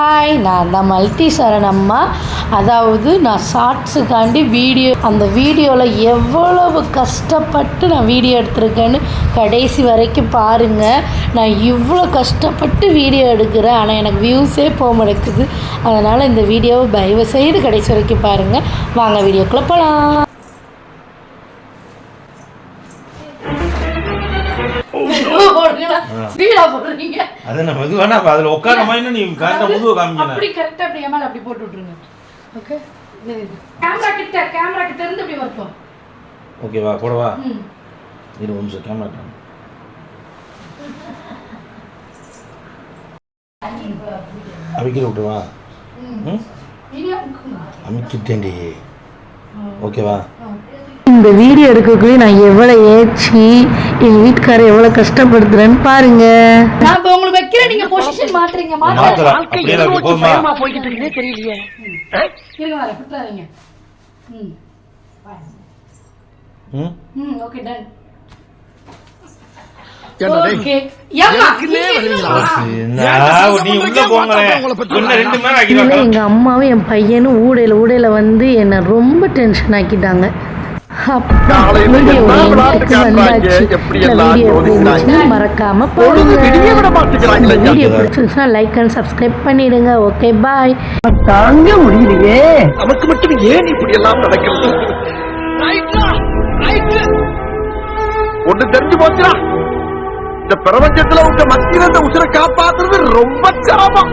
Hi நான் தான் multi சரணம்மா அதாவது நான் ஷார்ட்ஸுக்காண்டி வீடியோ அந்த வீடியோவில் எவ்வளவு கஷ்டப்பட்டு நான் வீடியோ எடுத்திருக்கேன்னு கடைசி வரைக்கும் பாருங்கள் நான் இவ்வளோ கஷ்டப்பட்டு வீடியோ எடுக்கிறேன். ஆனால் எனக்கு வியூஸே போக மாட்டேங்குது. அதனால் இந்த வீடியோவை தயவு செய்து கடைசி வரைக்கும் பாருங்கள் வாங்க வீடியோக்குள்ளே போகலாம் போடுறீங்க. அது நம்ம இது வேணா அப்ப அதுல உட்கார மாதிரி நீ கரெக்டா முதுகு காமிக்கணும். அப்படி கரெக்டா அப்படி ஏமால அப்படி போட்டு விட்டுருங்க. ஓகே கேமரா கிட்ட கேமரா கிட்ட இருந்து இப்படி வரட்டும் ஓகேவா போடவா? ம். இரு ஒரு நிமிஷம் கேமரா அமைக்கிற விட்டுவா? அமைக்கிட்டேன்டி. ஓகேவா இந்த வீடியோ எடுக்கக்குள்ளே நான் எவ்வளோ ஏச்சி எங்கள் வீட்டுக்காரர் எவ்வளோ கஷ்டப்படுத்துறேன்னு பாருங்க. நான் இப்போ உங்களுக்கு வைக்கிறேன் நீங்க பொசிஷன் மாத்துறீங்க மாத்துறேன் மாத்தலாம் அப்படியே இருக்கு போதுமா? இருங்க வர விட்டுறாதீங்க ம். ம்? ம் ஓகே டன் ஓகே ஏம்மா என்ன, நீ உள்ள போங்களேன் இன்னும் ரெண்டு மணி நேரம் இல்லை ஆக்கிடுவாங்க எங்கள் அம்மாவும் என் பையனும் ஊடையில் ஊடையில் வந்து என்னை ரொம்ப டென்ஷன் ஆக்கிட்டாங்க. மறக்காம. பிடிச்சிருந்துச்சுன்னா லைக் அண்ட் சப்ஸ்கிரைப் பண்ணிடுங்க. ஓகே பாய் தாங்க முடியலையே. நமக்கு மட்டும் ஏன் இப்படி எல்லாம் நடக்கிறது? ஒண்ணு தெரிஞ்சு போச்சுடா. இந்த பிரபஞ்சத்துல உங்க மத்தியில இந்த உசுரை காப்பாத்துறது ரொம்ப சிரமம்.